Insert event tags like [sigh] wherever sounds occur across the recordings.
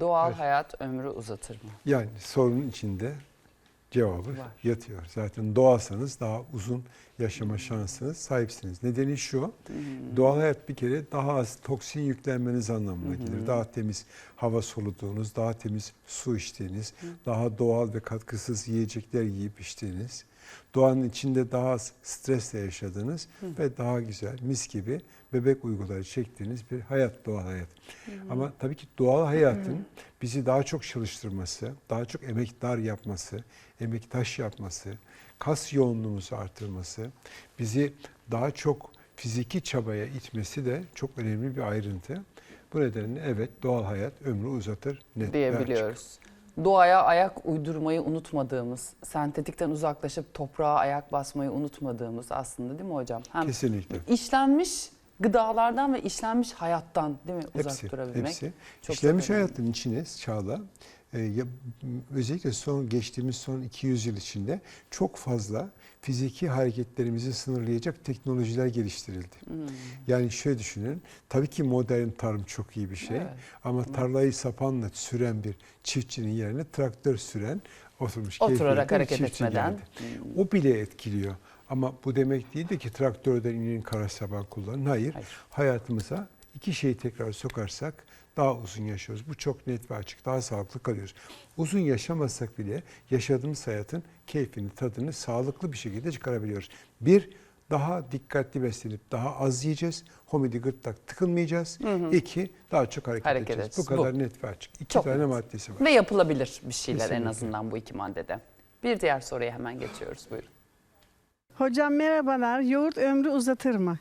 Doğal Evet. hayat ömrü uzatır mı? Yani sorunun içinde cevabı Var. yatıyor. Zaten doğalsanız daha uzun yaşama şansınız sahipsiniz. Nedeni şu, Hmm. doğal hayat bir kere daha az toksin yüklenmeniz anlamına gelir. Daha temiz hava soluduğunuz, daha temiz su içtiğiniz, daha doğal ve katkısız yiyecekler yiyip içtiğiniz, doğanın içinde daha az stresle yaşadığınız ve daha güzel, mis gibi bebek uyguları çektiğiniz bir hayat, doğal hayat. Ama tabii ki doğal hayatın bizi daha çok çalıştırması, daha çok emektar yapması, emektaş yapması, kas yoğunluğumuzu artırması, bizi daha çok fiziki çabaya itmesi de çok önemli bir ayrıntı. Bu nedenle evet doğal hayat ömrü uzatır net diyebiliyoruz. Doğaya ayak uydurmayı unutmadığımız, sentetikten uzaklaşıp toprağa ayak basmayı unutmadığımız aslında değil mi hocam? Hem Kesinlikle. işlenmiş gıdalardan ve işlenmiş hayattan değil mi uzak Hepsi, durabilmek? hepsi. çok İşlenmiş hayatın içine Çağla, özellikle son geçtiğimiz son 200 yıl içinde çok fazla fiziki hareketlerimizi sınırlayacak teknolojiler geliştirildi. Hmm. Yani şöyle düşünün, tabii ki modern tarım çok iyi bir şey Evet. ama tarlayı sapanla süren bir çiftçinin yerine traktör süren oturmuş Oturarak hareket etmeden. geldi. O bile etkiliyor. Ama bu demek değildir ki traktörden inin kara saban kullanın. Hayır. Hayır. Hayatımıza iki şeyi tekrar sokarsak daha uzun yaşıyoruz. Bu çok net ve açık. Daha sağlıklı kalıyoruz. Uzun yaşamasak bile yaşadığımız hayatın keyfini, tadını sağlıklı bir şekilde çıkarabiliyoruz. Bir, daha dikkatli beslenip daha az yiyeceğiz. Homidi gırtlak tıkılmayacağız. İki, daha çok hareket, Hareket edeceğiz. Bu edeceğiz. kadar Bu. net ve açık. İki Çok tane net. maddesi var. Ve yapılabilir bir şeyler en Kesinlikle. azından bu iki maddede. Bir diğer soruya hemen geçiyoruz buyurun. Hocam merhabalar. Yoğurt ömrü uzatır mı?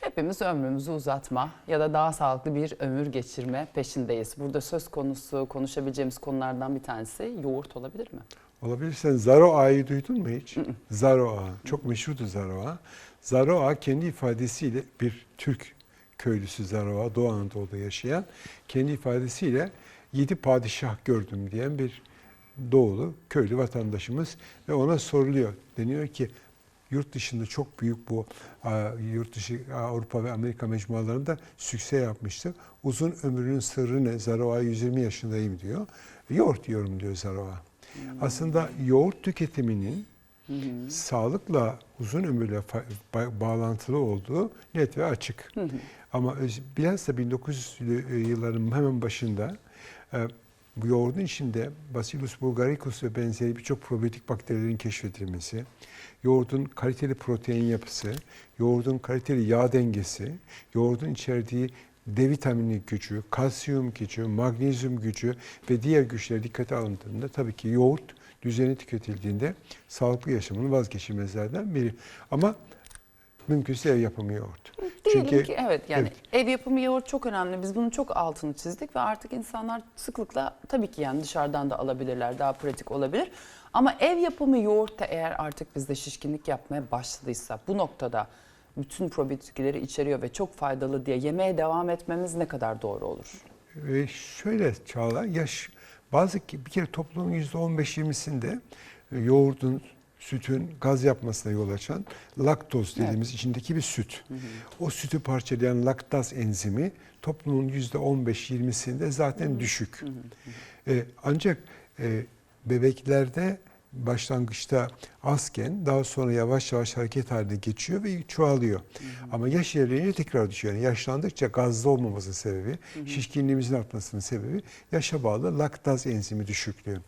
Hepimiz ömrümüzü uzatma ya da daha sağlıklı bir ömür geçirme peşindeyiz. Burada söz konusu konuşabileceğimiz konulardan bir tanesi yoğurt olabilir mi? Olabilir. Sen Zaro Ağa'yı duydun mu hiç? Zaro Ağa. Çok meşhurdu Zaro Ağa. Zaro Ağa kendi ifadesiyle bir Türk köylüsü Zaro Ağa, Doğu Anadolu'da yaşayan kendi ifadesiyle yedi padişah gördüm diyen bir doğulu köylü vatandaşımız ve ona soruluyor. Deniyor ki yurt dışında çok büyük bu a, yurt dışı Avrupa ve Amerika mecmualarında sükse yapmıştı. Uzun ömrünün sırrı ne? Zaro Ağa 120 yaşındayım diyor. Yoğurt yiyorum diyor Zaro Ağa. Aslında yoğurt tüketiminin sağlıkla uzun ömürle bağlantılı olduğu net ve açık. Ama öz- bilhassa 1900'lü yılların hemen başında e, bu yoğurdun içinde Bacillus bulgaricus ve benzeri birçok probiyotik bakterilerin keşfedilmesi, yoğurdun kaliteli protein yapısı, yoğurdun kaliteli yağ dengesi, yoğurdun içerdiği D vitamini gücü, kalsiyum gücü, magnezyum gücü ve diğer güçler dikkate alındığında tabii ki yoğurt düzenli tüketildiğinde sağlıklı yaşamın vazgeçilmezlerden biri. Ama mümkünse ev yapımı yoğurt. Diyelim ki evet yani evet. ev yapımı yoğurt çok önemli. Biz bunun çok altını çizdik ve artık insanlar sıklıkla tabii ki yani dışarıdan da alabilirler. Daha pratik olabilir. Ama ev yapımı yoğurt da eğer artık bizde şişkinlik yapmaya başladıysa bu noktada bütün probiyotikleri içeriyor ve çok faydalı diye yemeye devam etmemiz ne kadar doğru olur? Ve şöyle Çağla, yaş bazı bir kere toplumun %15-20'sinde e, yoğurdun, sütün gaz yapmasına yol açan laktoz dediğimiz içindeki bir süt. O sütü parçalayan laktaz enzimi toplumun %15-20'sinde zaten düşük. E, ancak e, bebeklerde başlangıçta azken daha sonra yavaş yavaş hareket haline geçiyor ve çoğalıyor. Ama yaş ilerleyince tekrar düşüyor. Yani yaşlandıkça gazlı olmamasının sebebi, şişkinliğimizin artmasının sebebi yaşa bağlı laktaz enzimi düşüklüğü.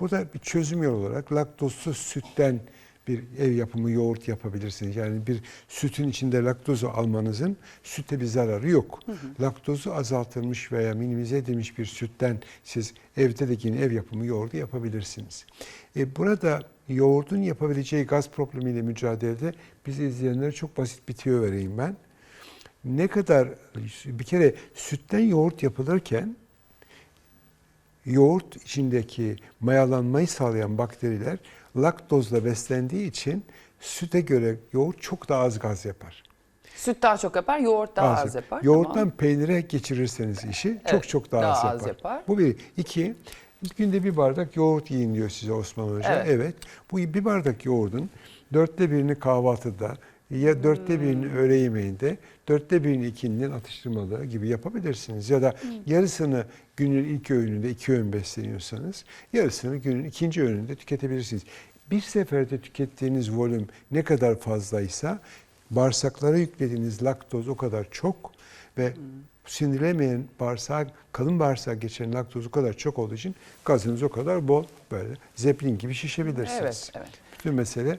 Burada bir çözüm yolu olarak laktozsuz sütten bir ev yapımı yoğurt yapabilirsiniz. Yani bir sütün içinde laktozu almanızın sütte bir zararı yok. Laktozu azaltılmış veya minimize edilmiş bir sütten siz evde de yine ev yapımı yoğurdu yapabilirsiniz. E, burada yoğurdun yapabileceği gaz problemiyle mücadelede biz izleyenlere çok basit bir tüyo vereyim ben. Ne kadar bir kere sütten yoğurt yapılırken yoğurt içindeki mayalanmayı sağlayan bakteriler laktozla beslendiği için süte göre yoğurt çok daha az gaz yapar. Süt daha çok yapar, yoğurt daha az, yapar. Yoğurttan Tamam. peynire geçirirseniz işi Evet, çok çok daha, daha az, az yapar. yapar. Bu bir. İki, günde bir bardak yoğurt yiyin diyor size Osman Hoca. Evet. Evet. Bu bir bardak yoğurdun dörtte birini kahvaltıda, Ya dörtte Hmm. birini öğle yemeğinde, dörtte birini ikindinin atıştırmalığı gibi yapabilirsiniz. Ya da Hmm. yarısını günün ilk öğününde iki öğün besleniyorsanız, yarısını günün ikinci öğününde tüketebilirsiniz. Bir seferde tükettiğiniz volüm ne kadar fazlaysa bağırsaklara yüklediğiniz laktoz o kadar çok ve Hmm. sindiremeyen bağırsak, kalın bağırsak geçen laktoz o kadar çok olduğu için gazınız o kadar bol böyle zeplin gibi şişebilirsiniz. Evet, evet. Bütün mesele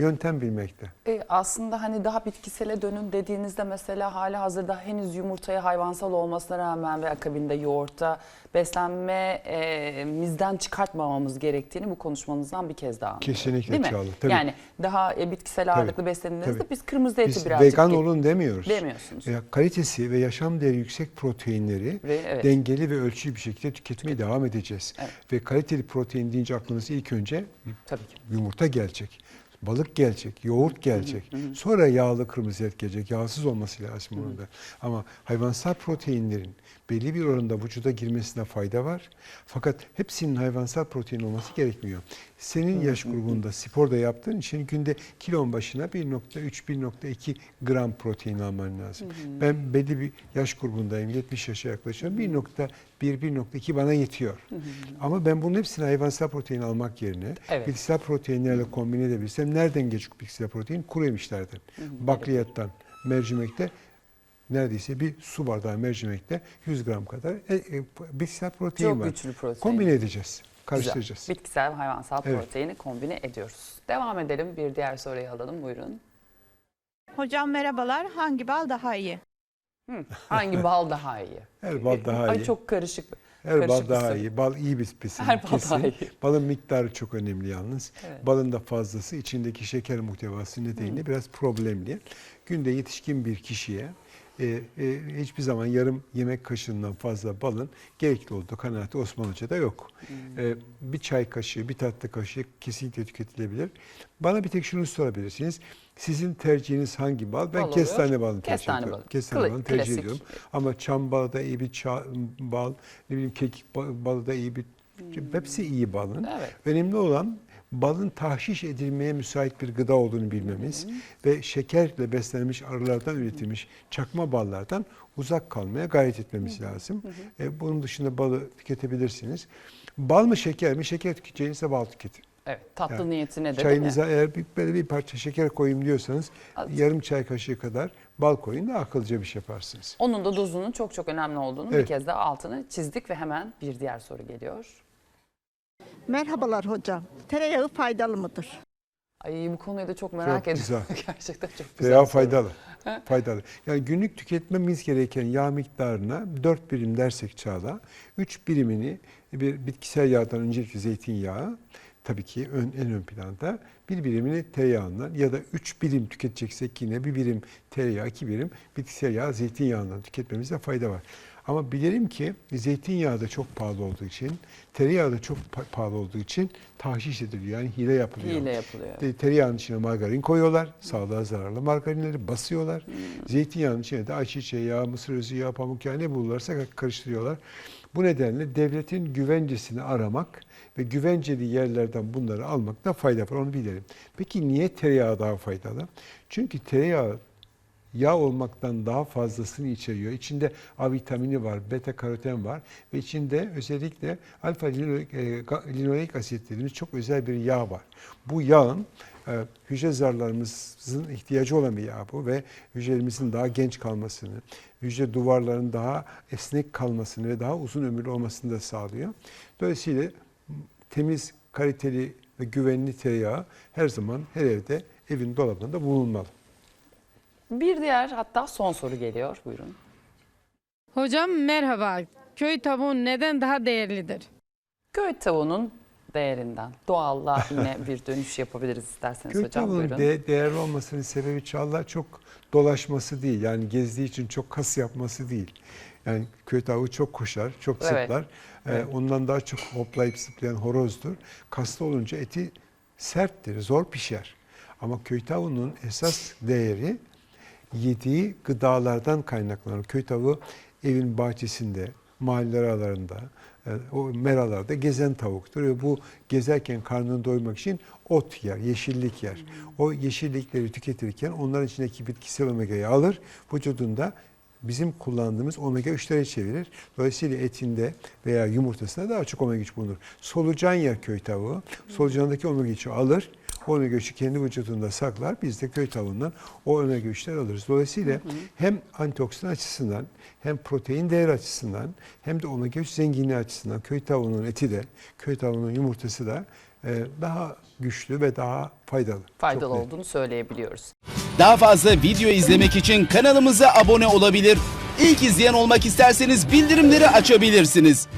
yöntem bilmekte. E, aslında hani daha bitkisele dönün dediğinizde mesela hala hazırda henüz yumurtaya hayvansal olmasına rağmen ve akabinde yoğurta beslenmemizden çıkartmamamız gerektiğini bu konuşmanızdan bir kez daha. Kesinlikle Değil mi? Çağla, tabii. Yani daha e, bitkisel ağırlıklı beslendiğinizde tabii. biz kırmızı eti Biz birazcık vegan olun demiyoruz. demiyorsunuz. Ya, kalitesi ve yaşam değeri yüksek proteinleri Ve evet. dengeli ve ölçülü bir şekilde tüketmeye devam edeceğiz. Evet. Ve kaliteli protein deyince aklınıza ilk önce Tabii ki. yumurta gelecek. Balık gelecek, yoğurt gelecek. Sonra yağlı kırmızı et gelecek. Yağsız olması lazım onun da. Ama hayvansal proteinlerin belli bir oranda vücuda girmesine fayda var. Fakat hepsinin hayvansal protein olması gerekmiyor. Senin yaş grubunda spor da yaptığın için günde kilon başına 1.3-1.2 gram protein alman lazım. Ben belli bir yaş grubundayım. 70 yaşa yaklaşıyorum. 1.1-1.2 bana yetiyor. Ama ben bunun hepsini hayvansal protein almak yerine Evet. bitkisel proteinlerle kombine edebilirsem nereden geçiyor bitkisel protein? Kuru yemişlerden. Bakliyattan, mercimekte neredeyse bir su bardağı mercimekte 100 gram kadar e, e, bitkisel protein Çok var. güçlü protein. Kombine edeceğiz. Güzel. Karıştıracağız. Bitkisel ve hayvansal Evet. proteini kombine ediyoruz. Devam edelim. Bir diğer soruyu alalım. Buyurun. Hocam merhabalar. Hangi bal daha iyi? Hı. Hangi bal daha iyi? Her bal daha Ay iyi. çok karışık. Her bal karışık bir daha iyi. Bal iyi bir besin. Her bal kesin. daha iyi. Balın miktarı çok önemli yalnız. Evet. Balın da fazlası içindeki şeker muhtevası nedeniyle biraz problemli. Günde yetişkin bir kişiye e, e, hiçbir zaman yarım yemek kaşığından fazla balın gerekli olduğu kanaati Osmanlıca'da yok. E, bir çay kaşığı, bir tatlı kaşığı kesinlikle tüketilebilir. Bana bir tek şunu sorabilirsiniz. Sizin tercihiniz hangi bal? Ben Bal kestane oluyor. balını tercih Kestane ediyorum. balı. Kestane Kla- balını tercih klasik. ediyorum. Ama çam balı da iyi bir ça- bal, ne bileyim kekik ba- balı da iyi bir hepsi iyi balın. Evet. Önemli olan balın tahşiş edilmeye müsait bir gıda olduğunu bilmemiz ve şekerle beslenmiş arılardan üretilmiş çakma ballardan uzak kalmaya gayret etmemiz lazım. E, bunun dışında balı tüketebilirsiniz. Bal mı şeker mi? Şeker tüketeceğinizse bal tüketin. Evet. Tatlı Yani niyetine de? Çayınıza eğer bir, böyle bir parça şeker koyayım diyorsanız Az. yarım çay kaşığı kadar bal koyun da akıllıca bir şey yaparsınız. Onun da dozunun çok çok önemli olduğunu bir Evet. kez daha altını çizdik ve hemen bir diğer soru geliyor. Merhabalar hocam. Tereyağı faydalı mıdır? Ay bu konuyu da çok merak Çok ediyorum. [laughs] Gerçekten çok güzel. Tereyağı faydalı. [laughs] faydalı. Yani günlük tüketmemiz gereken yağ miktarına 4 birim dersek Çağla, 3 birimini bir bitkisel yağdan öncelikle zeytinyağı tabii ki ön, en ön planda bir birimini tereyağından ya da 3 birim tüketeceksek yine bir birim tereyağı, iki birim bitkisel yağ zeytinyağından tüketmemizde fayda var. Ama bilelim ki zeytinyağı da çok pahalı olduğu için, tereyağı da çok pa- pahalı olduğu için tahşiş ediliyor. Yani hile yapılıyor. Hile yapılıyor. Tereyağının içine margarin koyuyorlar. Sağlığa zararlı margarinleri basıyorlar. Zeytinyağının içine de ayçiçeği yağı, mısır özü yağı, pamuk yağı ne bulurlarsa karıştırıyorlar. Bu nedenle devletin güvencesini aramak ve güvenceli yerlerden bunları almakta fayda var. Onu bilelim. Peki niye tereyağı daha faydalı? Çünkü tereyağı yağ olmaktan daha fazlasını içeriyor. İçinde A vitamini var, beta karoten var ve içinde özellikle alfa linoik, e, asit dediğimiz çok özel bir yağ var. Bu yağın e, hücre zarlarımızın ihtiyacı olan bir yağ bu ve hücrelerimizin daha genç kalmasını, hücre duvarlarının daha esnek kalmasını ve daha uzun ömürlü olmasını da sağlıyor. Dolayısıyla temiz, kaliteli ve güvenli tereyağı her zaman her evde, evin dolabında bulunmalı. Bir diğer hatta son soru geliyor. Buyurun. Hocam merhaba. Köy tavuğu neden daha değerlidir? Köy tavuğunun değerinden. Doğallığa [laughs] yine bir dönüş yapabiliriz isterseniz Köy hocam. Buyurun. de, değerli olmasının sebebi Çağla çok dolaşması değil. Yani gezdiği için çok kas yapması değil. Yani köy tavuğu çok koşar, çok Evet. zıplar. Ee, Evet. ondan daha çok hoplayıp zıplayan horozdur. Kaslı olunca eti serttir, zor pişer. Ama köy tavuğunun esas değeri yediği gıdalardan kaynaklanır. Köy tavuğu evin bahçesinde, mahalle aralarında, E, O meralarda gezen tavuktur ve bu gezerken karnını doyurmak için ot yer, yeşillik yer. O yeşillikleri tüketirken onların içindeki bitkisel omegayı alır, vücudunda bizim kullandığımız omega 3'lere çevirir. Dolayısıyla etinde veya yumurtasında daha çok omega 3 bulunur. Solucan yer köy tavuğu. Solucandaki omega 3'ü alır. O omega 3'ü kendi vücudunda saklar. Biz de köy tavuğundan o omega 3'ler alırız. Dolayısıyla hem antioksidan açısından hem protein değeri açısından hem de omega 3 zenginliği açısından köy tavuğunun eti de köy tavuğunun yumurtası da e, daha güçlü ve daha faydalı. Faydalı Çok net. olduğunu söyleyebiliyoruz. Daha fazla video izlemek için kanalımıza abone olabilir. İlk izleyen olmak isterseniz bildirimleri açabilirsiniz.